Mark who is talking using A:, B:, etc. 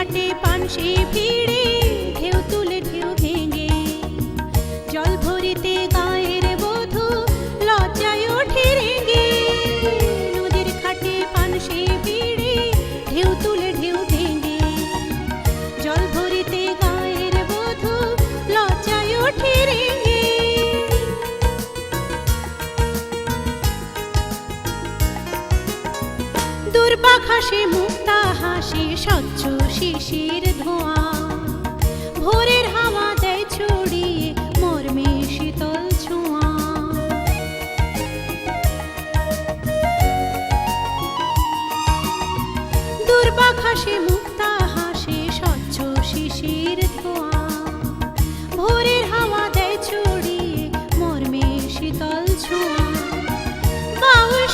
A: পানসে ভিড়ে, ঢেউ তুলে ঢেউ ভেঙে। জল ভরিতে গায়ের বধূ লজ্জায় ওঠে নদীর ঘাটে পানসে ভিড়ে, ঢেউ তুলে ঢেউ ভেঙে। জল ভরিতে গায়ের বধূ লজ্জায় ওঠে রেগে। দুর্বাঘাসে কিছু বাউল